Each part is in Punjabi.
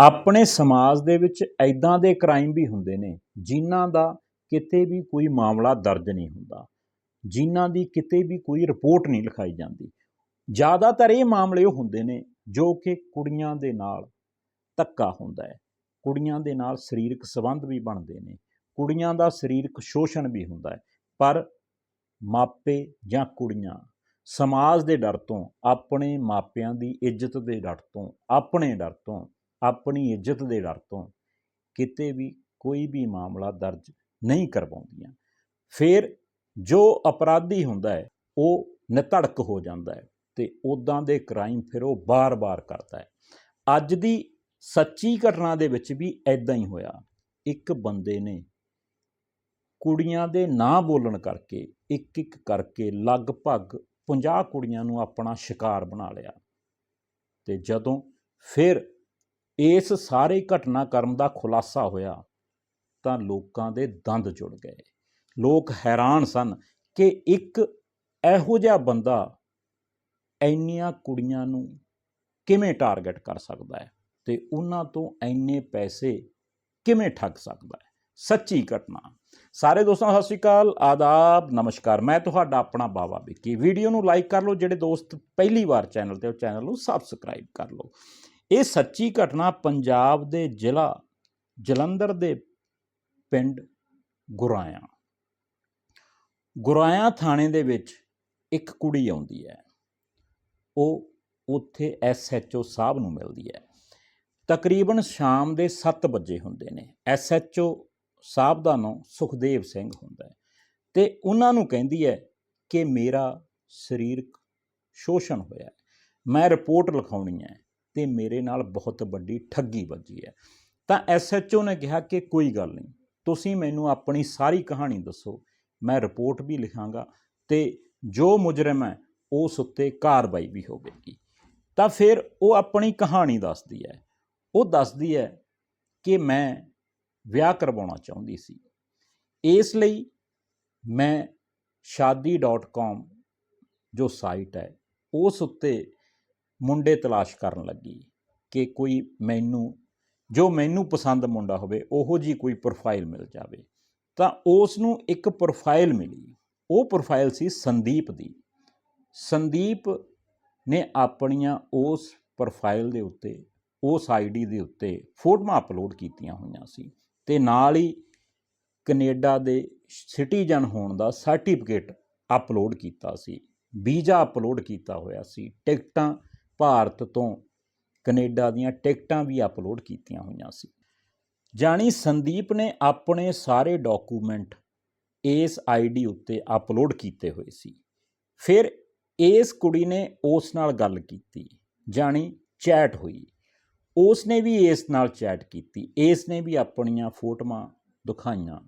ਆਪਣੇ ਸਮਾਜ ਦੇ ਵਿੱਚ ਐਦਾਂ ਦੇ ਕ੍ਰਾਈਮ ਵੀ ਹੁੰਦੇ ਨੇ, ਜਿਨ੍ਹਾਂ ਦਾ ਕਿਤੇ ਵੀ ਕੋਈ ਮਾਮਲਾ ਦਰਜ ਨਹੀਂ ਹੁੰਦਾ, ਜਿਨ੍ਹਾਂ ਦੀ ਕਿਤੇ ਵੀ ਕੋਈ ਰਿਪੋਰਟ ਨਹੀਂ ਲਿਖਾਈ ਜਾਂਦੀ। ਜ਼ਿਆਦਾਤਰ ਇਹ ਮਾਮਲੇ ਉਹ ਹੁੰਦੇ ਨੇ ਜੋ ਕਿ ਕੁੜੀਆਂ ਦੇ ਨਾਲ ਧੱਕਾ ਹੁੰਦਾ ਹੈ। ਕੁੜੀਆਂ ਦੇ ਨਾਲ ਸਰੀਰਕ ਸੰਬੰਧ ਵੀ ਬਣਦੇ ਨੇ, ਕੁੜੀਆਂ ਦਾ ਸਰੀਰਕ ਸ਼ੋਸ਼ਣ ਵੀ ਹੁੰਦਾ ਹੈ, ਪਰ ਮਾਪੇ ਜਾਂ ਕੁੜੀਆਂ ਸਮਾਜ ਦੇ ਡਰ ਤੋਂ, ਆਪਣੇ ਮਾਪਿਆਂ ਦੀ ਇੱਜ਼ਤ ਦੇ ਡਰ ਤੋਂ, ਆਪਣੇ ਡਰ ਤੋਂ ਆਪਣੀ ਇੱਜ਼ਤ ਦੇ ਡਰ ਤੋਂ ਕਿਤੇ ਵੀ ਕੋਈ ਵੀ ਮਾਮਲਾ ਦਰਜ ਨਹੀਂ ਕਰਵਾਉਂਦੀਆਂ। ਫਿਰ ਜੋ ਅਪਰਾਧੀ ਹੁੰਦਾ ਹੈ, ਉਹ ਨਿਤੜਕ ਹੋ ਜਾਂਦਾ ਹੈ ਤੇ ਉਦਾਂ ਦੇ ਕ੍ਰਾਈਮ ਫਿਰ ਉਹ ਬਾਰ-ਬਾਰ ਕਰਦਾ ਹੈ। ਅੱਜ ਦੀ ਸੱਚੀ ਘਟਨਾ ਦੇ ਵਿੱਚ ਵੀ ਐਦਾਂ ਹੀ ਹੋਇਆ। ਇੱਕ ਬੰਦੇ ਨੇ ਕੁੜੀਆਂ ਦੇ ਨਾਂ ਬੋਲਣ ਕਰਕੇ ਇੱਕ ਇੱਕ ਕਰਕੇ ਲਗਭਗ 50 ਕੁੜੀਆਂ ਨੂੰ ਆਪਣਾ ਸ਼ਿਕਾਰ ਬਣਾ ਲਿਆ ਤੇ ਜਦੋਂ ਫਿਰ ਇਸ ਸਾਰੇ ਘਟਨਾਕ੍ਰਮ ਦਾ ਖੁਲਾਸਾ ਹੋਇਆ ਤਾਂ ਲੋਕਾਂ ਦੇ ਦੰਦ ਜੁੜ ਗਏ। ਲੋਕ ਹੈਰਾਨ ਸਨ ਕਿ ਇੱਕ ਇਹੋ ਜਿਹਾ ਬੰਦਾ ਇੰਨੀਆਂ ਕੁੜੀਆਂ ਨੂੰ ਕਿਵੇਂ ਟਾਰਗੇਟ ਕਰ ਸਕਦਾ ਹੈ ਤੇ ਉਹਨਾਂ ਤੋਂ ਇੰਨੇ ਪੈਸੇ ਕਿਵੇਂ ਠੱਗ ਸਕਦਾ ਹੈ? ਸੱਚੀ ਘਟਨਾ। ਸਾਰੇ ਦੋਸਤਾਂ, ਸਤਿ ਸ਼੍ਰੀ ਅਕਾਲ, ਆਦਾਬ, ਨਮਸਕਾਰ। ਮੈਂ ਤੁਹਾਡਾ ਆਪਣਾ ਬਾਵਾ ਵਿੱਕੀ। ਵੀਡੀਓ ਨੂੰ ਲਾਈਕ ਕਰ ਲਓ, ਜਿਹੜੇ ਦੋਸਤ ਪਹਿਲੀ ਵਾਰ ਚੈਨਲ ਤੇ ਉਹ ਚੈਨਲ ਨੂੰ ਸਬਸਕ੍ਰਾਈਬ ਕਰ ਲਓ। ਇਹ ਸੱਚੀ ਘਟਨਾ ਪੰਜਾਬ ਦੇ ਜ਼ਿਲ੍ਹਾ ਜਲੰਧਰ ਦੇ ਪਿੰਡ ਗੁਰਾਇਆ ਗੁਰਾਇਆ ਥਾਣੇ ਦੇ ਵਿੱਚ ਇੱਕ ਕੁੜੀ ਆਉਂਦੀ ਹੈ। ਉਹ ਉੱਥੇ ਐਸਐਚਓ ਸਾਹਿਬ ਨੂੰ ਮਿਲਦੀ ਹੈ। ਤਕਰੀਬਨ ਸ਼ਾਮ ਦੇ 7 ਵਜੇ ਹੁੰਦੇ ਨੇ। ਐਸਐਚਓ ਸਾਹਿਬ ਦਾ ਨਾਮ ਸੁਖਦੇਵ ਸਿੰਘ ਹੁੰਦਾ ਹੈ ਤੇ ਉਹਨਾਂ ਨੂੰ ਕਹਿੰਦੀ ਹੈ ਕਿ ਮੇਰਾ ਸਰੀਰਕ ਸ਼ੋਸ਼ਣ ਹੋਇਆ ਹੈ। ਮੈਂ ਰਿਪੋਰਟ ਲਿਖਾਉਣੀ ਹੈ ਤੇ ਮੇਰੇ ਨਾਲ ਬਹੁਤ ਵੱਡੀ ਠੱਗੀ ਵੱਜੀ ਹੈ। ਤਾਂ ਐਸਐਚਓ ਨੇ ਕਿਹਾ ਕਿ ਕੋਈ ਗੱਲ ਨਹੀਂ, ਤੁਸੀਂ ਮੈਨੂੰ ਆਪਣੀ ਸਾਰੀ ਕਹਾਣੀ ਦੱਸੋ, ਮੈਂ ਰਿਪੋਰਟ ਵੀ ਲਿਖਾਂਗਾ ਤੇ ਜੋ ਮੁਜਰਮ ਹੈ ਉਸ ਉੱਤੇ ਕਾਰਵਾਈ ਵੀ ਹੋਵੇਗੀ। ਤਾਂ ਫਿਰ ਉਹ ਆਪਣੀ ਕਹਾਣੀ ਦੱਸਦੀ ਹੈ। ਉਹ ਦੱਸਦੀ ਹੈ ਕਿ ਮੈਂ ਵਿਆਹ ਕਰਵਾਉਣਾ ਚਾਹੁੰਦੀ ਸੀ। ਇਸ ਲਈ ਮੈਂ shaadi.com ਜੋ ਸਾਈਟ ਹੈ, ਉਸ ਉੱਤੇ ਮੁੰਡੇ ਤਲਾਸ਼ ਕਰਨ ਲੱਗੀ ਕਿ ਕੋਈ ਮੈਨੂੰ, ਜੋ ਮੈਨੂੰ ਪਸੰਦ ਮੁੰਡਾ ਹੋਵੇ, ਉਹੋ ਜੀ ਕੋਈ ਪ੍ਰੋਫਾਈਲ ਮਿਲ ਜਾਵੇ। ਤਾਂ ਉਸ ਨੂੰ ਇੱਕ ਪ੍ਰੋਫਾਈਲ ਮਿਲੀ। ਉਹ ਪ੍ਰੋਫਾਈਲ ਸੀ ਸੰਦੀਪ ਦੀ। ਸੰਦੀਪ ਨੇ ਆਪਣੀਆਂ ਉਸ ਪ੍ਰੋਫਾਈਲ ਦੇ ਉੱਤੇ, ਉਸ ਆਈਡੀ ਦੇ ਉੱਤੇ ਫੋਟੋਆਂ ਅਪਲੋਡ ਕੀਤੀਆਂ ਹੋਈਆਂ ਸੀ ਤੇ ਨਾਲ ਹੀ ਕੈਨੇਡਾ ਦੇ ਸਿਟੀਜ਼ਨ ਹੋਣ ਦਾ ਸਰਟੀਫਿਕੇਟ ਅਪਲੋਡ ਕੀਤਾ ਸੀ। ਵੀਜ਼ਾ ਅਪਲੋਡ ਕੀਤਾ ਹੋਇਆ ਸੀ। ਟਿਕਟਾਂ ਭਾਰਤ ਤੋਂ ਕੈਨੇਡਾ ਦੀਆਂ ਟਿਕਟਾਂ ਵੀ ਅਪਲੋਡ ਕੀਤੀਆਂ ਹੋਈਆਂ ਸੀ। ਜਾਣੀ ਸੰਦੀਪ ਨੇ ਆਪਣੇ ਸਾਰੇ ਡਾਕੂਮੈਂਟ ਇਸ ਆਈਡੀ ਉੱਤੇ ਅਪਲੋਡ ਕੀਤੇ ਹੋਏ ਸੀ। ਫਿਰ ਇਸ ਕੁੜੀ ਨੇ ਉਸ ਨਾਲ ਗੱਲ ਕੀਤੀ, ਜਾਣੀ ਚੈਟ ਹੋਈ। ਉਸ ਨੇ ਵੀ ਇਸ ਨਾਲ ਚੈਟ ਕੀਤੀ, ਇਸ ਨੇ ਵੀ ਆਪਣੀਆਂ ਫੋਟੋਆਂ ਦਿਖਾਈਆਂ।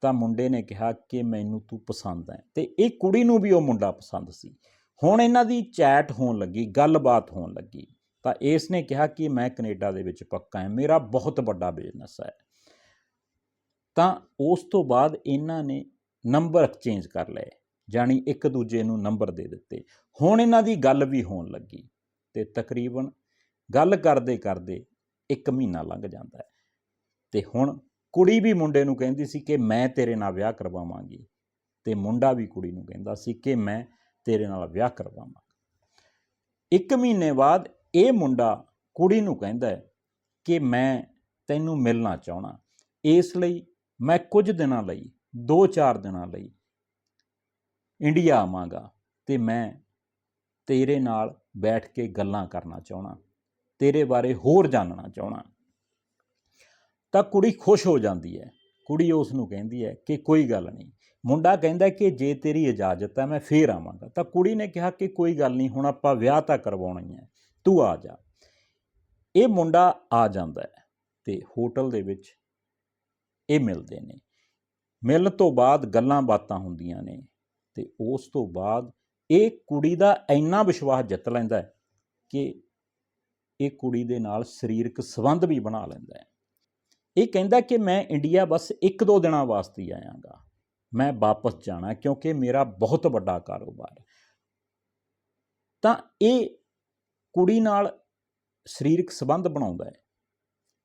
ਤਾਂ ਮੁੰਡੇ ਨੇ ਕਿਹਾ ਕਿ ਮੈਨੂੰ ਤੂੰ ਪਸੰਦ ਹੈ। ਤੇ ਇਹ ਕੁੜੀ ਨੂੰ ਵੀ ਉਹ ਮੁੰਡਾ ਪਸੰਦ ਸੀ। ਹੁਣ ਇਹਨਾਂ ਦੀ ਚੈਟ ਹੋਣ ਲੱਗੀ, ਗੱਲਬਾਤ ਹੋਣ ਲੱਗੀ, ਤਾਂ ਇਸ ਨੇ ਕਿਹਾ ਕਿ ਮੈਂ ਕੈਨੇਡਾ ਦੇ ਵਿੱਚ ਪੱਕਾ ਹਾਂ, ਮੇਰਾ ਬਹੁਤ ਵੱਡਾ ਬਿਜ਼ਨਸ ਹੈ। ਤਾਂ ਉਸ ਤੋਂ ਬਾਅਦ ਇਹਨਾਂ ਨੇ ਨੰਬਰ ਐਕਸਚੇਂਜ ਕਰ ਲਏ ਜਾਣੀ ਇੱਕ ਦੂਜੇ ਨੂੰ ਨੰਬਰ ਦੇ ਦਿੱਤੇ। ਹੁਣ ਇਹਨਾਂ ਦੀ ਗੱਲ ਵੀ ਹੋਣ ਲੱਗੀ ਤੇ ਤਕਰੀਬਨ ਗੱਲ ਕਰਦੇ ਕਰਦੇ ਇੱਕ ਮਹੀਨਾ ਲੰਘ ਜਾਂਦਾ ਹੈ। ਤੇ ਹੁਣ ਕੁੜੀ ਵੀ ਮੁੰਡੇ ਨੂੰ ਕਹਿੰਦੀ ਸੀ ਕਿ ਮੈਂ ਤੇਰੇ ਨਾਲ ਵਿਆਹ ਕਰਵਾਵਾਂਗੀ, ਤੇ ਮੁੰਡਾ ਵੀ ਕੁੜੀ ਨੂੰ ਕਹਿੰਦਾ ਸੀ ਕਿ ਮੈਂ ਤੇਰੇ ਨਾਲ ਵਿਆਹ ਕਰਵਾਵਾਂਗਾ ਇੱਕ ਮਹੀਨੇ ਬਾਅਦ ਇਹ ਮੁੰਡਾ ਕੁੜੀ ਨੂੰ ਕਹਿੰਦਾ ਕਿ ਮੈਂ ਤੈਨੂੰ ਮਿਲਣਾ ਚਾਹਣਾ ਇਸ ਲਈ ਮੈਂ ਕੁਝ ਦਿਨਾਂ ਲਈ 2-4 ਦਿਨਾਂ ਲਈ ਇੰਡੀਆ ਆਵਾਂਗਾ ਤੇ ਮੈਂ ਤੇਰੇ ਨਾਲ ਬੈਠ ਕੇ ਗੱਲਾਂ ਕਰਨਾ ਚਾਹਣਾ ਤੇਰੇ ਬਾਰੇ ਹੋਰ ਜਾਣਨਾ ਚਾਹਣਾ ਤਾਂ ਕੁੜੀ ਖੁਸ਼ ਹੋ ਜਾਂਦੀ ਹੈ। ਕੁੜੀ ਉਸ ਨੂੰ ਕਹਿੰਦੀ ਹੈ ਕਿ ਕੋਈ ਗੱਲ ਨਹੀਂ। ਮੁੰਡਾ ਕਹਿੰਦਾ ਕਿ ਜੇ ਤੇਰੀ ਇਜਾਜ਼ਤ ਹੈ, ਮੈਂ ਫੇਰ ਆਵਾਂਗਾ। ਤਾਂ ਕੁੜੀ ਨੇ ਕਿਹਾ ਕਿ ਕੋਈ ਗੱਲ ਨਹੀਂ, ਹੁਣ ਆਪਾਂ ਵਿਆਹ ਤਾਂ ਕਰਵਾਉਣਾ ਹੀ ਹੈ। ਤੂੰ ਆ ਜਾ। ਇਹ ਮੁੰਡਾ ਆ ਜਾਂਦਾ ਹੈ ਤੇ ਹੋਟਲ ਦੇ ਵਿੱਚ ਇਹ ਮਿਲਦੇ ਨੇ। ਮਿਲਣ ਤੋਂ ਬਾਅਦ ਗੱਲਾਂ ਬਾਤਾਂ ਹੁੰਦੀਆਂ ਨੇ ਤੇ ਉਸ ਤੋਂ ਬਾਅਦ ਇਹ ਕੁੜੀ ਦਾ ਇੰਨਾ ਵਿਸ਼ਵਾਸ ਜਿੱਤ ਲੈਂਦਾ ਹੈ ਕਿ ਇਹ ਕੁੜੀ ਦੇ ਨਾਲ ਸਰੀਰਕ ਸੰਬੰਧ ਵੀ ਬਣਾ ਲੈਂਦਾ ਹੈ। ਇਹ ਕਹਿੰਦਾ ਕਿ ਮੈਂ ਇੰਡੀਆ ਬਸ ਇੱਕ ਦੋ ਦਿਨਾਂ ਵਾਸਤੇ ਹੀ ਆਇਆਂਗਾ। ਮੈਂ ਵਾਪਸ ਜਾਣਾ ਕਿਉਂਕਿ ਮੇਰਾ ਬਹੁਤ ਵੱਡਾ ਕਾਰੋਬਾਰ ਹੈ। ਤਾਂ ਇਹ ਕੁੜੀ ਨਾਲ ਸਰੀਰਕ ਸੰਬੰਧ ਬਣਾਉਂਦਾ ਹੈ।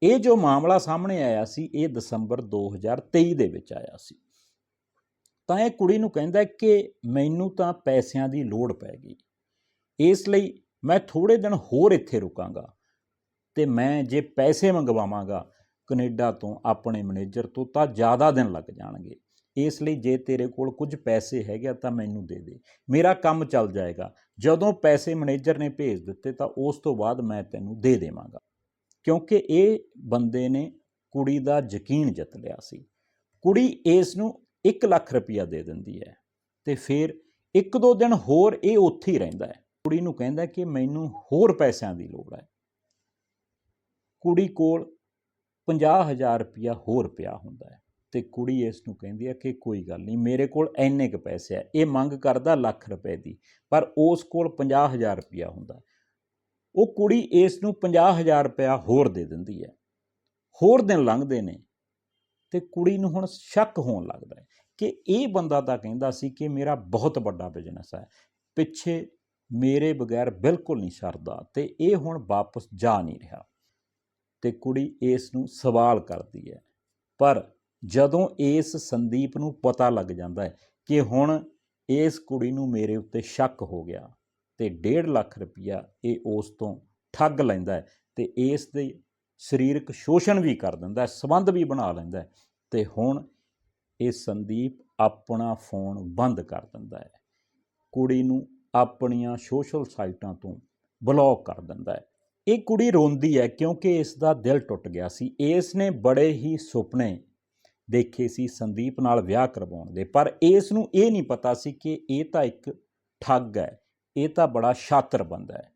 ਇਹ ਜੋ ਮਾਮਲਾ ਸਾਹਮਣੇ ਆਇਆ ਸੀ, ਇਹ ਦਸੰਬਰ 2023 ਦੇ ਵਿੱਚ ਆਇਆ ਸੀ। ਤਾਂ ਇਹ ਕੁੜੀ ਨੂੰ ਕਹਿੰਦਾ ਕਿ ਮੈਨੂੰ ਤਾਂ ਪੈਸਿਆਂ ਦੀ ਲੋੜ ਪੈ ਗਈ। ਇਸ ਲਈ ਮੈਂ ਥੋੜੇ ਦਿਨ ਹੋਰ ਇੱਥੇ ਰੁਕਾਂਗਾ ਤੇ ਮੈਂ ਜੇ ਪੈਸੇ ਮੰਗਵਾਵਾਂਗਾ, ਕੈਨੇਡਾ ਤੋਂ ਆਪਣੇ ਮੈਨੇਜਰ ਤੋਂ ਤਾਂ ਜ਼ਿਆਦਾ ਦਿਨ ਲੱਗ ਜਾਣਗੇ। ਇਸ ਲਈ ਜੇ ਤੇਰੇ ਕੋਲ ਕੁਝ ਪੈਸੇ ਹੈਗੇ ਆ ਤਾਂ ਮੈਨੂੰ ਦੇ ਦੇ। ਮੇਰਾ ਕੰਮ ਚੱਲ ਜਾਏਗਾ। ਜਦੋਂ ਪੈਸੇ ਮੈਨੇਜਰ ਨੇ ਭੇਜ ਦਿੱਤੇ ਤਾਂ ਉਸ ਤੋਂ ਬਾਅਦ ਮੈਂ ਤੈਨੂੰ ਦੇ ਦੇਵਾਂਗਾ। ਕਿਉਂਕਿ ਇਹ ਬੰਦੇ ਨੇ ਕੁੜੀ ਦਾ ਯਕੀਨ ਜਿੱਤ ਲਿਆ ਸੀ। ਕੁੜੀ ਇਸ ਨੂੰ 1 ਲੱਖ ਰੁਪਇਆ ਦੇ ਦਿੰਦੀ ਹੈ ਤੇ ਫਿਰ ਇੱਕ ਦੋ ਦਿਨ ਹੋਰ ਇਹ ਉੱਥੇ ਹੀ ਰਹਿੰਦਾ ਹੈ। ਕੁੜੀ ਨੂੰ ਕਹਿੰਦਾ ਕਿ ਮੈਨੂੰ ਹੋਰ ਪੈਸਿਆਂ ਦੀ ਲੋੜ ਹੈ। ਕੁੜੀ ਕੋਲ 50000 ਰੁਪਇਆ ਹੋਰ ਪਿਆ ਹੁੰਦਾ ਹੈ। ਤੇ ਕੁੜੀ ਇਸ ਨੂੰ ਕਹਿੰਦੀ ਹੈ ਕਿ ਕੋਈ ਗੱਲ ਨਹੀਂ, ਮੇਰੇ ਕੋਲ ਇੰਨੇ ਕ ਪੈਸੇ ਆ, ਇਹ ਮੰਗ ਕਰਦਾ ਲੱਖ ਰੁਪਏ ਦੀ, ਪਰ ਉਸ ਕੋਲ 50000 ਰੁਪਇਆ ਹੁੰਦਾ। ਉਹ ਕੁੜੀ ਇਸ ਨੂੰ 50000 ਰੁਪਇਆ ਹੋਰ ਦੇ ਦਿੰਦੀ ਹੈ, ਹੋਰ ਦਿਨ ਲੰਘਦੇ ਨੇ ਤੇ ਕੁੜੀ ਨੂੰ ਹੁਣ ਸ਼ੱਕ ਹੋਣ ਲੱਗਦਾ ਹੈ ਕਿ ਇਹ ਬੰਦਾ ਤਾਂ ਕਹਿੰਦਾ ਸੀ ਕਿ ਮੇਰਾ ਬਹੁਤ ਵੱਡਾ ਬਿਜ਼ਨਸ ਹੈ, ਪਿੱਛੇ ਮੇਰੇ ਬਗੈਰ ਬਿਲਕੁਲ ਨਹੀਂ ਸਰਦਾ ਤੇ ਇਹ ਹੁਣ ਵਾਪਸ ਜਾ ਨਹੀਂ ਰਿਹਾ। ਤੇ ਕੁੜੀ ਇਸ ਨੂੰ ਸਵਾਲ ਕਰਦੀ ਹੈ, ਪਰ ਜਦੋਂ ਇਸ ਸੰਦੀਪ ਨੂੰ ਪਤਾ ਲੱਗ ਜਾਂਦਾ ਹੈ ਕਿ ਹੁਣ ਇਸ ਕੁੜੀ ਨੂੰ ਮੇਰੇ ਉੱਤੇ ਸ਼ੱਕ ਹੋ ਗਿਆ ਤੇ 1.5 ਲੱਖ ਰੁਪਇਆ ਇਹ ਉਸ ਤੋਂ ਠੱਗ ਲੈਂਦਾ ਹੈ ਤੇ ਇਸ ਦੇ ਸਰੀਰਕ ਸ਼ੋਸ਼ਣ ਵੀ ਕਰ ਦਿੰਦਾ ਹੈ, ਸਬੰਧ ਵੀ ਬਣਾ ਲੈਂਦਾ ਹੈ ਤੇ ਹੁਣ ਇਹ ਸੰਦੀਪ ਆਪਣਾ ਫੋਨ ਬੰਦ ਕਰ ਦਿੰਦਾ ਹੈ। ਕੁੜੀ ਨੂੰ ਆਪਣੀਆਂ ਸੋਸ਼ਲ ਸਾਈਟਾਂ ਤੋਂ ਬਲੌਕ ਕਰ ਦਿੰਦਾ ਹੈ। ਇਹ ਕੁੜੀ ਰੋਂਦੀ ਹੈ ਕਿਉਂਕਿ ਇਸ ਦਾ ਦਿਲ ਟੁੱਟ ਗਿਆ ਸੀ। ਇਸ ਨੇ ਬੜੇ ਹੀ ਸੁਪਨੇ ਦੇਖੇ ਸੀ, ਸੰਦੀਪ ਨਾਲ ਵਿਆਹ ਕਰਵਾਉਣ ਦੇ। ਪਰ ਇਸ ਨੂੰ ਇਹ ਨਹੀਂ ਪਤਾ ਸੀ ਕਿ ਇਹ ਤਾਂ ਇੱਕ ਠੱਗ ਹੈ। ਇਹ ਤਾਂ ਬੜਾ ਸ਼ਾਤਰ ਬੰਦਾ ਹੈ।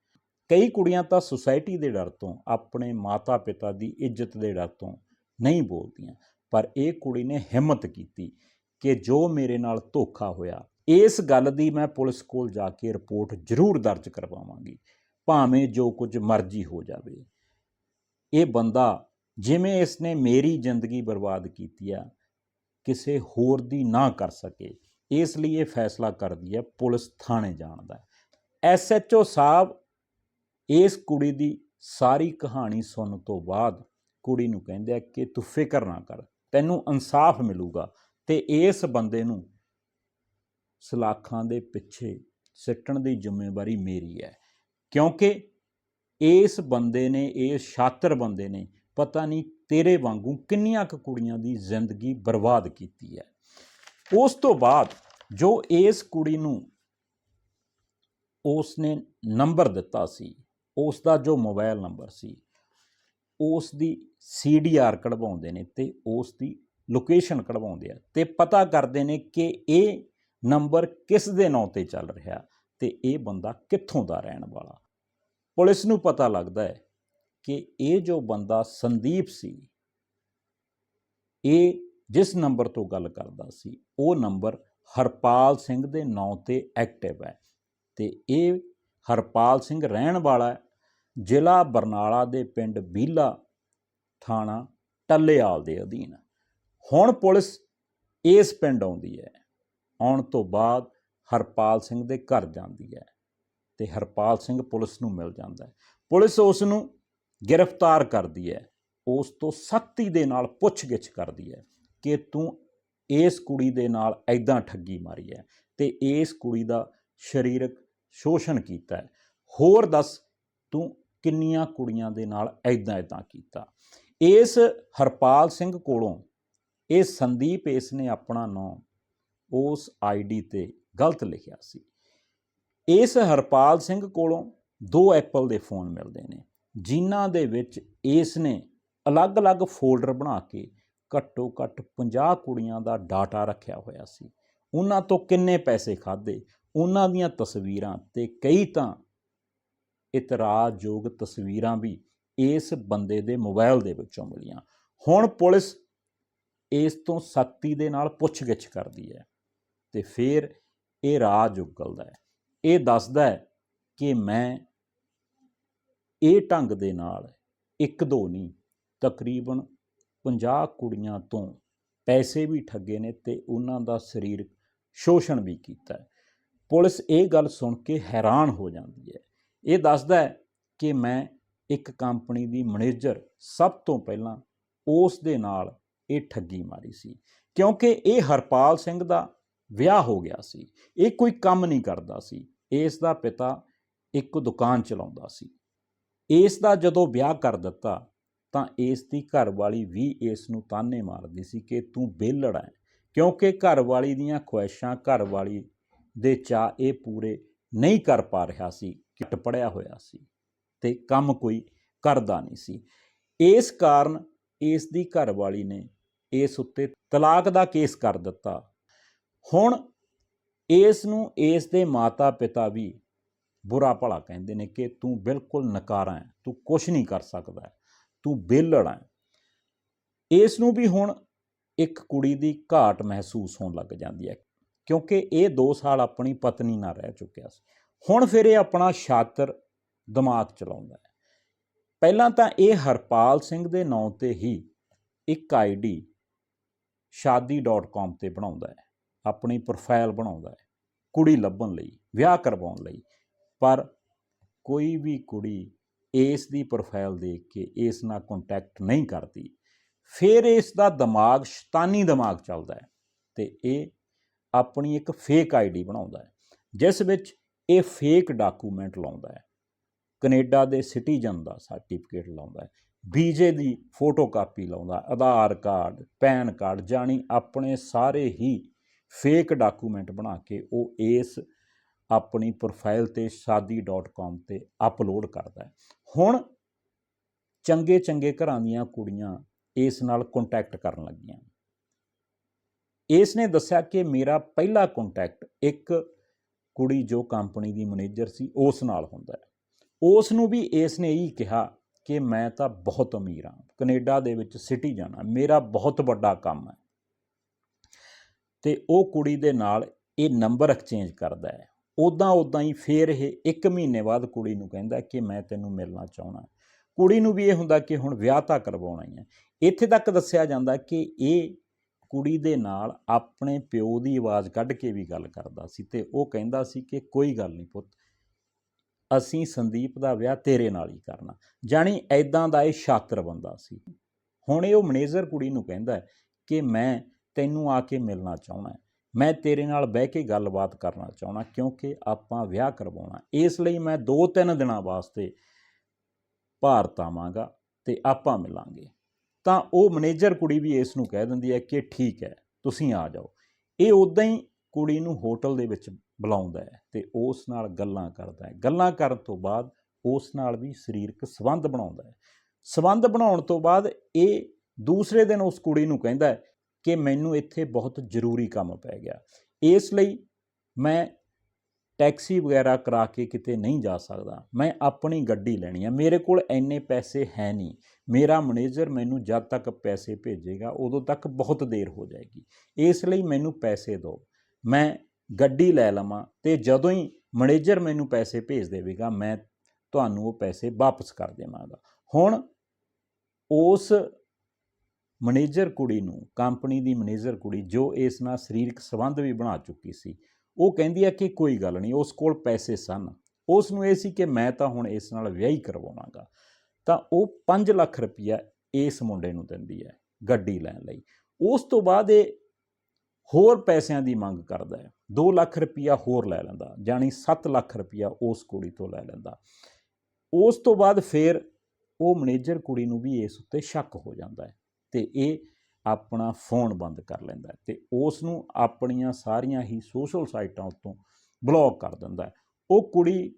ਕਈ ਕੁੜੀਆਂ ਤਾਂ ਸੁਸਾਇਟੀ ਦੇ ਡਰ ਤੋਂ, ਆਪਣੇ ਮਾਤਾ-ਪਿਤਾ ਦੀ ਇੱਜ਼ਤ ਦੇ ਡਰ ਤੋਂ ਨਹੀਂ ਬੋਲਦੀਆਂ। ਪਰ ਇਹ ਕੁੜੀ ਨੇ ਹਿੰਮਤ ਕੀਤੀ ਕਿ ਜੋ ਮੇਰੇ ਨਾਲ ਧੋਖਾ ਹੋਇਆ, ਇਸ ਗੱਲ ਦੀ ਮੈਂ ਪੁਲਿਸ ਕੋਲ ਜਾ ਕੇ ਰਿਪੋਰਟ ਜ਼ਰੂਰ ਦਰਜ ਕਰਵਾਵਾਂਗੀ, ਭਾਵੇਂ ਜੋ ਕੁਝ ਮਰਜ਼ੀ ਹੋ ਜਾਵੇ। ਇਹ ਬੰਦਾ ਜਿਵੇਂ ਇਸ ਨੇ ਮੇਰੀ ਜ਼ਿੰਦਗੀ ਬਰਬਾਦ ਕੀਤੀ ਆ, ਕਿਸੇ ਹੋਰ ਦੀ ਨਾ ਕਰ ਸਕੇ, ਇਸ ਲਈ ਇਹ ਫੈਸਲਾ ਕਰਦੀ ਹੈ, ਪੁਲਿਸ ਥਾਣੇ ਜਾਣ ਦਾ। ਐਸਐਚਓ ਸਾਹਿਬ ਇਸ ਕੁੜੀ ਦੀ ਸਾਰੀ ਕਹਾਣੀ ਸੁਣਨ ਤੋਂ ਬਾਅਦ ਕੁੜੀ ਨੂੰ ਕਹਿੰਦੇ ਆ ਕਿ ਤੂੰ ਫਿਕਰ ਨਾ ਕਰ, ਤੈਨੂੰ ਇਨਸਾਫ ਮਿਲੂਗਾ ਤੇ ਇਸ ਬੰਦੇ ਨੂੰ ਸਲਾਖਾਂ ਦੇ ਪਿੱਛੇ ਸਿੱਟਣ ਦੀ ਜ਼ਿੰਮੇਵਾਰੀ ਮੇਰੀ ਹੈ। ਕਿਉਂਕਿ ਇਸ ਬੰਦੇ ਨੇ ਇਸ ਸ਼ਾਤਰ ਬੰਦੇ ਨੇ ਪਤਾ ਨਹੀਂ ਤੇਰੇ ਵਾਂਗੂ ਕਿੰਨੀਆਂ ਕੁ ਕੁੜੀਆਂ ਦੀ ਜ਼ਿੰਦਗੀ ਬਰਬਾਦ ਕੀਤੀ ਹੈ। ਉਸ ਤੋਂ ਬਾਅਦ ਜੋ ਇਸ ਕੁੜੀ ਨੂੰ ਉਸ ਨੇ ਨੰਬਰ ਦਿੱਤਾ ਸੀ ਉਸ ਦਾ ਜੋ ਮੋਬਾਈਲ ਨੰਬਰ ਸੀ ਉਸ ਦੀ ਸੀਡੀਆਰ ਕਢਵਾਉਂਦੇ ਨੇ ਤੇ ਉਸ ਦੀ ਲੋਕੇਸ਼ਨ ਕਢਵਾਉਂਦੇ ਆ ਤੇ ਪਤਾ ਕਰਦੇ ਨੇ ਕਿ ਇਹ ਨੰਬਰ ਕਿਸ ਦੇ ਨਾਂ ਤੇ ਚੱਲ ਰਿਹਾ ਤੇ ਇਹ ਬੰਦਾ ਕਿੱਥੋਂ ਦਾ ਰਹਿਣ ਵਾਲਾ। ਪੁਲਿਸ ਨੂੰ ਪਤਾ ਲੱਗਦਾ ਹੈ ਕਿ ਇਹ ਜੋ ਬੰਦਾ ਸੰਦੀਪ ਸੀ, ਇਹ ਜਿਸ ਨੰਬਰ ਤੋਂ ਗੱਲ ਕਰਦਾ ਸੀ, ਉਹ ਨੰਬਰ ਹਰਪਾਲ ਸਿੰਘ ਦੇ ਨਾਂ ਤੇ ਐਕਟਿਵ ਹੈ ਤੇ ਇਹ ਹਰਪਾਲ ਸਿੰਘ ਰਹਿਣ ਵਾਲਾ ਜ਼ਿਲ੍ਹਾ ਬਰਨਾਲਾ ਦੇ ਪਿੰਡ ਬੀਲਾ ਥਾਣਾ ਟੱਲੇਆਲ ਦੇ ਅਧੀਨ। ਹੁਣ ਪੁਲਿਸ ਇਸ ਪਿੰਡ ਆਉਂਦੀ ਹੈ, ਆਉਣ ਤੋਂ ਬਾਅਦ ਹਰਪਾਲ ਸਿੰਘ ਦੇ ਘਰ ਜਾਂਦੀ ਹੈ ਤੇ ਹਰਪਾਲ ਸਿੰਘ ਪੁਲਿਸ ਨੂੰ ਮਿਲ ਜਾਂਦਾ ਹੈ। ਪੁਲਿਸ ਉਸ ਨੂੰ ਗ੍ਰਿਫਤਾਰ ਕਰਦੀ ਹੈ, ਉਸ ਤੋਂ ਸਖਤੀ ਦੇ ਨਾਲ ਪੁੱਛਗਿੱਛ ਕਰਦੀ ਹੈ ਕਿ ਤੂੰ ਇਸ ਕੁੜੀ ਦੇ ਨਾਲ ਐਦਾਂ ਠੱਗੀ ਮਾਰੀ ਹੈ ਤੇ ਇਸ ਕੁੜੀ ਦਾ ਸਰੀਰਕ ਸ਼ੋਸ਼ਣ ਕੀਤਾ ਹੈ। ਹੋਰ ਦੱਸ, ਤੂੰ ਕਿੰਨੀਆਂ ਕੁੜੀਆਂ ਦੇ ਨਾਲ ਐਦਾਂ ਐਦਾਂ ਕੀਤਾ? ਇਸ ਹਰਪਾਲ ਸਿੰਘ ਕੋਲੋਂ ਇਹ ਸੰਦੀਪ ਇਸ ਨੇ ਆਪਣਾ ਨਾਂ ਉਸ ਆਈਡੀ ਤੇ ਗਲਤ ਲਿਖਿਆ ਸੀ। ਇਸ ਹਰਪਾਲ ਸਿੰਘ ਕੋਲੋਂ ਦੋ ਐਪਲ ਦੇ ਫੋਨ ਮਿਲਦੇ ਨੇ। ਜਿਨ੍ਹਾਂ ਦੇ ਵਿੱਚ ਇਸ ਨੇ ਅਲੱਗ-ਅਲੱਗ ਫੋਲਡਰ ਬਣਾ ਕੇ ਘੱਟੋ ਘੱਟ 50 ਕੁੜੀਆਂ ਦਾ ਡਾਟਾ ਰੱਖਿਆ ਹੋਇਆ ਸੀ। ਉਹਨਾਂ ਤੋਂ ਕਿੰਨੇ ਪੈਸੇ ਖਾਦੇ ਉਹਨਾਂ ਦੀਆਂ ਤਸਵੀਰਾਂ ਤੇ ਕਈ ਤਾਂ ਇਤਰਾਜ਼ਯੋਗ ਤਸਵੀਰਾਂ ਵੀ ਇਸ ਬੰਦੇ ਦੇ ਮੋਬਾਈਲ ਦੇ ਵਿੱਚੋਂ ਮਿਲੀਆਂ। ਹੁਣ ਪੁਲਿਸ ਇਸ ਤੋਂ ਸਖਤੀ ਦੇ ਨਾਲ ਪੁੱਛਗਿੱਛ ਕਰਦੀ ਹੈ ਤੇ ਫਿਰ ਇਹ ਰਾਜ ਉਗਲਦਾ ਹੈ। ਇਹ ਦੱਸਦਾ ਹੈ ਕਿ ਮੈਂ ਇਹ ਢੰਗ ਦੇ ਨਾਲ ਇੱਕ ਦੋ ਨਹੀਂ, ਤਕਰੀਬਨ 50 ਕੁੜੀਆਂ ਤੋਂ ਪੈਸੇ ਵੀ ਠੱਗੇ ਨੇ ਤੇ ਉਹਨਾਂ ਦਾ ਸਰੀਰਕ ਸ਼ੋਸ਼ਣ ਵੀ ਕੀਤਾ ਪੁਲਿਸ ਇਹ ਗੱਲ ਸੁਣ ਕੇ ਹੈਰਾਨ ਹੋ ਜਾਂਦੀ ਹੈ। ਇਹ ਦੱਸਦਾ ਹੈ ਕਿ ਮੈਂ ਇੱਕ ਕੰਪਨੀ ਦੀ ਮੈਨੇਜਰ ਸਭ ਤੋਂ ਪਹਿਲਾਂ ਉਸ ਦੇ ਨਾਲ ਇਹ ਠੱਗੀ ਮਾਰੀ ਸੀ, ਕਿਉਂਕਿ ਇਹ ਹਰਪਾਲ ਸਿੰਘ ਦਾ ਵਿਆਹ ਹੋ ਗਿਆ ਸੀ। ਇਹ ਕੋਈ ਕੰਮ ਨਹੀਂ ਕਰਦਾ ਸੀ। ਇਸ ਦਾ ਪਿਤਾ ਇੱਕ ਦੁਕਾਨ ਚਲਾਉਂਦਾ ਸੀ। ਇਸ ਦਾ ਜਦੋਂ ਵਿਆਹ ਕਰ ਦਿੱਤਾ, ਤਾਂ ਇਸ ਦੀ ਘਰਵਾਲੀ ਵੀ ਇਸ ਨੂੰ ਤਾਨੇ ਮਾਰਦੀ ਸੀ ਕਿ ਤੂੰ ਬੇਲੜ ਹੈ ਕਿਉਂਕਿ ਘਰਵਾਲੀ ਦੀਆਂ ਖੁਆਇਸ਼ਾਂ ਘਰਵਾਲੀ ਦੇ ਚਾਅ ਇਹ ਪੂਰੇ ਨਹੀਂ ਕਰ ਪਾ ਰਿਹਾ ਸੀ, ਕਿਟ ਪੜਿਆ ਹੋਇਆ ਸੀ ਤੇ ਕੰਮ ਕੋਈ ਕਰਦਾ ਨਹੀਂ ਸੀ। ਇਸ ਕਾਰਨ ਇਸ ਦੀ ਘਰਵਾਲੀ ਨੇ ਇਸ ਉੱਤੇ ਤਲਾਕ ਦਾ ਕੇਸ ਕਰ ਦਿੱਤਾ। ਹੁਣ ਇਸ ਨੂੰ ਇਸ ਦੇ ਮਾਤਾ ਪਿਤਾ ਵੀ ਬੁਰਾ ਭਲਾ ਕਹਿੰਦੇ ਨੇ ਕਿ ਤੂੰ ਬਿਲਕੁਲ ਨਕਾਰਾ ਹੈ ਤੂੰ ਕੁਝ ਨਹੀਂ ਕਰ ਸਕਦਾ, ਤੂੰ ਬੇਲੜ ਹੈ ਇਸ ਨੂੰ ਵੀ ਹੁਣ ਇੱਕ ਕੁੜੀ ਦੀ ਘਾਟ ਮਹਿਸੂਸ ਹੋਣ ਲੱਗ ਜਾਂਦੀ ਹੈ, ਕਿਉਂਕਿ ਇਹ 2 ਸਾਲ ਆਪਣੀ ਪਤਨੀ ਨਾਲ ਰਹਿ ਚੁੱਕਿਆ ਸੀ। ਹੁਣ ਫਿਰ ਇਹ ਆਪਣਾ ਛਾਤਰ ਦਿਮਾਗ ਚਲਾਉਂਦਾ ਹੈ। ਪਹਿਲਾਂ ਤਾਂ ਇਹ ਹਰਪਾਲ ਸਿੰਘ ਦੇ ਨਾਂ ਤੇ ਹੀ ਇੱਕ ਆਈਡੀ shaadi.com ਤੇ ਬਣਾਉਂਦਾ ਹੈ, ਆਪਣੀ ਪ੍ਰੋਫਾਈਲ ਬਣਾਉਂਦਾ ਹੈ, ਕੁੜੀ ਲੱਭਣ ਲਈ, ਵਿਆਹ ਕਰਵਾਉਣ ਲਈ। ਪਰ ਕੋਈ ਵੀ ਕੁੜੀ ਇਸ ਦੀ ਪ੍ਰੋਫਾਈਲ ਦੇਖ ਕੇ ਇਸ ਨਾਲ ਕੰਟੈਕਟ ਨਹੀਂ ਕਰਦੀ, ਫਿਰ ਇਸ ਦਾ ਦਿਮਾਗ ਸ਼ੈਤਾਨੀ ਦਿਮਾਗ ਚੱਲਦਾ ਹੈ ਤੇ ਇਹ ਆਪਣੀ ਇੱਕ ਫੇਕ ਆਈਡੀ ਬਣਾਉਂਦਾ ਹੈ, ਜਿਸ ਵਿੱਚ ਇਹ ਫੇਕ ਡਾਕੂਮੈਂਟ ਲਾਉਂਦਾ ਹੈ, ਕੈਨੇਡਾ ਦੇ ਸਿਟੀਜ਼ਨ ਦਾ ਸਰਟੀਫਿਕੇਟ ਲਾਉਂਦਾ ਹੈ ਵੀਜ਼ੇ ਦੀ ਫੋਟੋ ਕਾਪੀ ਲਾਉਂਦਾ, ਆਧਾਰ ਕਾਰਡ, ਪੈਨ ਕਾਰਡ, ਜਾਣੀ ਆਪਣੇ ਸਾਰੇ ਹੀ ਫੇਕ ਡਾਕੂਮੈਂਟ ਬਣਾ ਕੇ ਉਹ ਇਸ ਆਪਣੀ ਪ੍ਰੋਫਾਈਲ ਤੇ shaadi.com ਤੇ ਅਪਲੋਡ ਕਰਦਾ ਹੈ। ਹੁਣ ਚੰਗੇ ਚੰਗੇ ਘਰਾਂ ਦੀਆਂ ਕੁੜੀਆਂ ਇਸ ਨਾਲ ਕੰਟੈਕਟ ਕਰਨ ਲੱਗੀਆਂ। ਇਸ ਨੇ ਦੱਸਿਆ ਕਿ ਮੇਰਾ ਪਹਿਲਾ ਕੰਟੈਕਟ ਇੱਕ ਕੁੜੀ ਜੋ ਕੰਪਨੀ ਦੀ ਮੈਨੇਜਰ ਸੀ, ਉਸ ਨਾਲ ਹੁੰਦਾ ਹੈ। ਉਸ ਨੂੰ ਵੀ ਇਸ ਨੇ ਇਹੀ ਕਿਹਾ ਕਿ ਮੈਂ ਤਾਂ ਬਹੁਤ ਅਮੀਰ ਹਾਂ, ਕੈਨੇਡਾ ਦੇ ਵਿੱਚ ਸਿਟੀ ਜਾਣਾ ਮੇਰਾ ਬਹੁਤ ਵੱਡਾ ਕੰਮ ਹੈ। ਤੇ ਉਹ ਕੁੜੀ ਦੇ ਨਾਲ ਇਹ ਨੰਬਰ ਐਕਸਚੇਂਜ ਕਰਦਾ ਹੈ। ਉਦਾਂ ਉਦਾਂ ਹੀ ਫੇਰ ਇਹ 1 ਮਹੀਨੇ ਬਾਅਦ ਕੁੜੀ ਨੂੰ ਕਹਿੰਦਾ ਕਿ ਮੈਂ ਤੈਨੂੰ ਮਿਲਣਾ ਚਾਹਣਾ ਕੁੜੀ ਨੂੰ ਵੀ ਇਹ ਹੁੰਦਾ ਕਿ ਹੁਣ ਵਿਆਹ ਤਾਂ ਕਰਵਾਉਣਾ ਹੀ ਹੈ ਇੱਥੇ ਤੱਕ ਦੱਸਿਆ ਜਾਂਦਾ ਕਿ ਇਹ ਕੁੜੀ ਦੇ ਨਾਲ ਆਪਣੇ ਪਿਓ ਦੀ ਆਵਾਜ਼ ਕੱਢ ਕੇ ਵੀ ਗੱਲ ਕਰਦਾ ਸੀ ਤੇ ਉਹ ਕਹਿੰਦਾ ਸੀ ਕਿ ਕੋਈ ਗੱਲ ਨਹੀਂ ਪੁੱਤ, ਅਸੀਂ ਸੰਦੀਪ ਦਾ ਵਿਆਹ ਤੇਰੇ ਨਾਲ ਹੀ ਕਰਨਾ। ਜਾਣੀ ਐਦਾਂ ਦਾ ਇਹ ਛਾਤਰ ਬੰਦਾ ਸੀ। ਹੁਣ ਇਹ ਉਹ ਮੈਨੇਜਰ ਕੁੜੀ ਨੂੰ ਕਹਿੰਦਾ ਕਿ ਮੈਂ ਤੈਨੂੰ ਆ ਕੇ ਮਿਲਣਾ ਚਾਹਣਾ ਮੈਂ ਤੇਰੇ ਨਾਲ ਬਹਿ ਕੇ ਗੱਲਬਾਤ ਕਰਨਾ ਚਾਹਣਾ ਕਿਉਂਕਿ ਆਪਾਂ ਵਿਆਹ ਕਰਵਾਉਣਾ। ਇਸ ਲਈ ਮੈਂ 2-3 ਦਿਨਾਂ ਵਾਸਤੇ ਭਾਰਤ ਆਵਾਂਗਾ ਤੇ ਆਪਾਂ ਮਿਲਾਂਗੇ। ਤਾਂ ਉਹ ਮੈਨੇਜਰ ਕੁੜੀ ਵੀ ਇਸ ਨੂੰ ਕਹਿ ਦਿੰਦੀ ਹੈ ਕਿ ਠੀਕ ਹੈ, ਤੁਸੀਂ ਆ ਜਾਓ। ਇਹ ਉਦਾਂ ਹੀ ਕੁੜੀ ਨੂੰ ਹੋਟਲ ਦੇ ਵਿੱਚ ਬੁਲਾਉਂਦਾ ਹੈ ਤੇ ਉਸ ਨਾਲ ਗੱਲਾਂ ਕਰਦਾ ਹੈ। ਗੱਲਾਂ ਕਰਨ ਤੋਂ ਬਾਅਦ ਉਸ ਨਾਲ ਵੀ ਸਰੀਰਕ ਸੰਬੰਧ ਬਣਾਉਂਦਾ ਹੈ। ਸੰਬੰਧ ਬਣਾਉਣ ਤੋਂ ਬਾਅਦ ਇਹ ਦੂਸਰੇ ਦਿਨ ਉਸ ਕੁੜੀ ਨੂੰ ਕਹਿੰਦਾ ਹੈ ਕਿ ਮੈਨੂੰ ਇੱਥੇ ਬਹੁਤ ਜ਼ਰੂਰੀ ਕੰਮ ਪੈ ਗਿਆ। ਇਸ ਲਈ ਮੈਂ ਟੈਕਸੀ ਵਗੈਰਾ ਕਰਾ ਕੇ ਕਿਤੇ ਨਹੀਂ ਜਾ ਸਕਦਾ। ਮੈਂ ਆਪਣੀ ਗੱਡੀ ਲੈਣੀ ਆ। ਮੇਰੇ ਕੋਲ ਇੰਨੇ ਪੈਸੇ ਹੈ ਨਹੀਂ। ਮੇਰਾ ਮੈਨੇਜਰ ਮੈਨੂੰ ਜਦ ਤੱਕ ਪੈਸੇ ਭੇਜੇਗਾ, ਉਦੋਂ ਤੱਕ ਬਹੁਤ ਦੇਰ ਹੋ ਜਾਏਗੀ। ਇਸ ਲਈ ਮੈਨੂੰ ਪੈਸੇ ਦਿਓ। ਮੈਂ ਗੱਡੀ ਲੈ ਲਵਾਂ ਤੇ ਜਦੋਂ ਹੀ ਮੈਨੇਜਰ ਮੈਨੂੰ ਪੈਸੇ ਭੇਜ ਦੇਵੇਗਾ, ਮੈਂ ਤੁਹਾਨੂੰ ਉਹ ਪੈਸੇ ਵਾਪਸ ਕਰ ਦੇਵਾਂਗਾ। ਹੁਣ ਉਸ ਮੈਨੇਜਰ ਕੁੜੀ ਨੂੰ, ਕੰਪਨੀ ਦੀ ਮੈਨੇਜਰ ਕੁੜੀ ਜੋ ਇਸ ਨਾਲ ਸਰੀਰਕ ਸੰਬੰਧ ਵੀ ਬਣਾ ਚੁੱਕੀ ਸੀ, ਉਹ ਕਹਿੰਦੀ ਹੈ ਕਿ ਕੋਈ ਗੱਲ ਨਹੀਂ, ਉਸ ਕੋਲ ਪੈਸੇ ਸਨ। ਉਸ ਨੂੰ ਇਹ ਸੀ ਕਿ ਮੈਂ ਤਾਂ ਹੁਣ ਇਸ ਨਾਲ ਵਿਆਹ ਹੀ ਕਰਵਾਵਾਂਗਾ ਤਾਂ ਉਹ 5 ਲੱਖ ਰੁਪਈਆ ਇਸ ਮੁੰਡੇ ਨੂੰ ਦਿੰਦੀ ਹੈ ਗੱਡੀ ਲੈਣ ਲਈ। ਉਸ ਤੋਂ ਬਾਅਦ ਇਹ ਹੋਰ ਪੈਸਿਆਂ ਦੀ ਮੰਗ ਕਰਦਾ ਹੈ। 2 ਲੱਖ ਰੁਪਈਆ ਹੋਰ ਲੈ ਲੈਂਦਾ ਜਾਨੀ 7 ਲੱਖ ਰੁਪਈਆ ਉਸ ਕੁੜੀ ਤੋਂ ਲੈ ਲੈਂਦਾ। ਉਸ ਤੋਂ ਬਾਅਦ ਫਿਰ ਉਹ ਮੈਨੇਜਰ ਕੁੜੀ ਨੂੰ ਵੀ ਇਸ ਉੱਤੇ ਸ਼ੱਕ ਹੋ ਜਾਂਦਾ ਹੈ। ਤੇ ਇਹ ਆਪਣਾ ਫੋਨ ਬੰਦ ਕਰ ਲੈਂਦਾ ਹੈ ਤੇ ਉਸ ਨੂੰ ਆਪਣੀਆਂ ਸਾਰੀਆਂ ਹੀ ਸੋਸ਼ਲ ਸਾਈਟਾਂ ਉੱਤੋਂ ਬਲੌਕ ਕਰ ਦਿੰਦਾ ਉਹ ਕੁੜੀ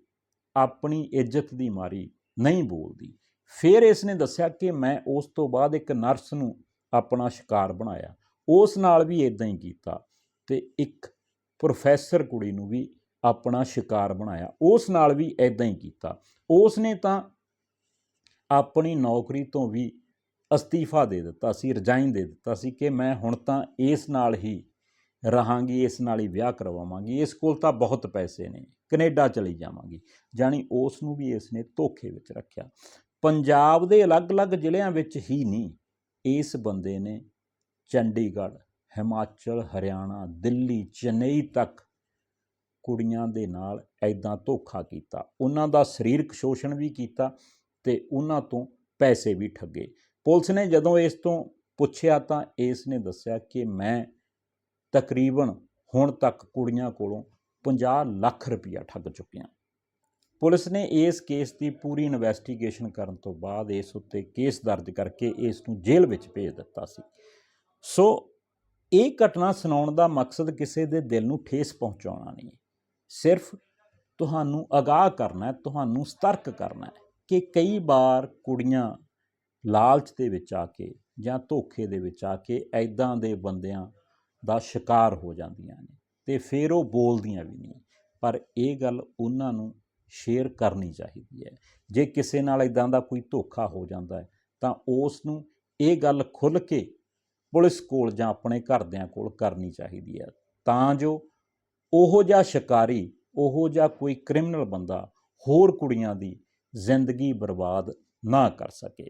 ਆਪਣੀ ਇੱਜ਼ਤ ਦੀ ਮਾਰੀ ਨਹੀਂ ਬੋਲਦੀ। ਫਿਰ ਇਸ ਨੇ ਦੱਸਿਆ ਕਿ ਮੈਂ ਉਸ ਤੋਂ ਬਾਅਦ ਇੱਕ ਨਰਸ ਨੂੰ ਆਪਣਾ ਸ਼ਿਕਾਰ ਬਣਾਇਆ। ਉਸ ਨਾਲ ਵੀ ਇਦਾਂ ਹੀ ਕੀਤਾ ਤੇ ਇੱਕ ਪ੍ਰੋਫੈਸਰ ਕੁੜੀ ਨੂੰ ਵੀ ਆਪਣਾ ਸ਼ਿਕਾਰ ਬਣਾਇਆ। ਉਸ ਨਾਲ ਵੀ ਇਦਾਂ ਹੀ ਕੀਤਾ। ਉਸ ਨੇ ਤਾਂ ਆਪਣੀ ਨੌਕਰੀ ਤੋਂ ਵੀ ਅਸਤੀਫਾ ਦੇ ਦਿੱਤਾ ਸੀ ਰਿਜ਼ਾਈਨ ਦੇ ਦਿੱਤਾ ਸੀ ਕਿ ਮੈਂ ਹੁਣ ਤਾਂ ਇਸ ਨਾਲ ਹੀ ਰਹਾਂਗੀ, ਇਸ ਨਾਲ ਹੀ ਵਿਆਹ ਕਰਵਾਵਾਂਗੀ, ਇਸ ਕੋਲ ਤਾਂ ਬਹੁਤ ਪੈਸੇ ਨੇ, ਕੈਨੇਡਾ ਚਲੀ ਜਾਵਾਂਗੀ। ਜਾਨੀ ਉਸ ਨੂੰ ਵੀ ਇਸ ਨੇ ਧੋਖੇ ਵਿੱਚ ਰੱਖਿਆ। ਪੰਜਾਬ ਦੇ ਅਲੱਗ-ਅਲੱਗ ਜ਼ਿਲ੍ਹਿਆਂ ਵਿੱਚ ਹੀ ਨਹੀਂ, ਇਸ ਬੰਦੇ ਨੇ ਚੰਡੀਗੜ੍ਹ, ਹਿਮਾਚਲ, ਹਰਿਆਣਾ, ਦਿੱਲੀ, ਚੇਨਈ ਤੱਕ ਕੁੜੀਆਂ ਦੇ ਨਾਲ ਐਦਾਂ ਧੋਖਾ ਕੀਤਾ। ਉਹਨਾਂ ਦਾ ਸਰੀਰਕ ਸ਼ੋਸ਼ਣ ਵੀ ਕੀਤਾ ਤੇ ਉਹਨਾਂ ਤੋਂ ਪੈਸੇ ਵੀ ਠੱਗੇ। ਪੁਲਿਸ ਨੇ ਜਦੋਂ ਇਸ ਤੋਂ ਪੁੱਛਿਆ ਤਾਂ ਇਸ ਨੇ ਦੱਸਿਆ ਕਿ ਮੈਂ ਤਕਰੀਬਨ ਹੁਣ ਤੱਕ ਕੁੜੀਆਂ ਕੋਲੋਂ 50 ਲੱਖ ਰੁਪਇਆ ਠੱਗ ਚੁੱਕਿਆ। ਪੁਲਿਸ ਨੇ ਇਸ ਕੇਸ ਦੀ ਪੂਰੀ ਇਨਵੈਸਟੀਗੇਸ਼ਨ ਕਰਨ ਤੋਂ ਬਾਅਦ ਇਸ ਉੱਤੇ ਕੇਸ ਦਰਜ ਕਰਕੇ ਇਸ ਨੂੰ ਜੇਲ੍ਹ ਵਿੱਚ ਭੇਜ ਦਿੱਤਾ ਸੀ। ਸੋ ਇਹ ਘਟਨਾ ਸੁਣਾਉਣ ਦਾ ਮਕਸਦ ਕਿਸੇ ਦੇ ਦਿਲ ਨੂੰ ਠੇਸ ਪਹੁੰਚਾਉਣਾ ਨਹੀਂ ਸਿਰਫ ਤੁਹਾਨੂੰ ਅਗਾਹ ਕਰਨਾ ਹੈ, ਤੁਹਾਨੂੰ ਸਤਰਕ ਕਰਨਾ ਹੈ ਕਿ ਕਈ ਵਾਰ ਕੁੜੀਆਂ ਲਾਲਚ ਦੇ ਵਿੱਚ ਆ ਕੇ ਜਾਂ ਧੋਖੇ ਦੇ ਵਿੱਚ ਆ ਕੇ ਐਦਾਂ ਦੇ ਬੰਦਿਆਂ ਦਾ ਸ਼ਿਕਾਰ ਹੋ ਜਾਂਦੀਆਂ ਨੇ ਤੇ ਫਿਰ ਉਹ ਬੋਲਦੀਆਂ ਵੀ ਨਹੀਂ। ਪਰ ਇਹ ਗੱਲ ਉਹਨਾਂ ਨੂੰ ਸ਼ੇਅਰ ਕਰਨੀ ਚਾਹੀਦੀ ਹੈ। ਜੇ ਕਿਸੇ ਨਾਲ ਇਦਾਂ ਦਾ ਕੋਈ ਧੋਖਾ ਹੋ ਜਾਂਦਾ ਹੈ, ਤਾਂ ਉਸ ਨੂੰ ਇਹ ਗੱਲ ਖੁੱਲ੍ਹ ਕੇ ਪੁਲਿਸ ਕੋਲ ਜਾਂ ਆਪਣੇ ਘਰਦਿਆਂ ਕੋਲ ਕਰਨੀ ਚਾਹੀਦੀ ਹੈ। ਤਾਂ ਜੋ ਉਹੋ ਜਿਹਾ ਸ਼ਿਕਾਰੀ, ਉਹੋ ਜਿਹਾ ਕੋਈ ਕ੍ਰਿਮੀਨਲ ਬੰਦਾ ਹੋਰ ਕੁੜੀਆਂ ਦੀ ਜ਼ਿੰਦਗੀ ਬਰਬਾਦ ਨਾ ਕਰ ਸਕੇ।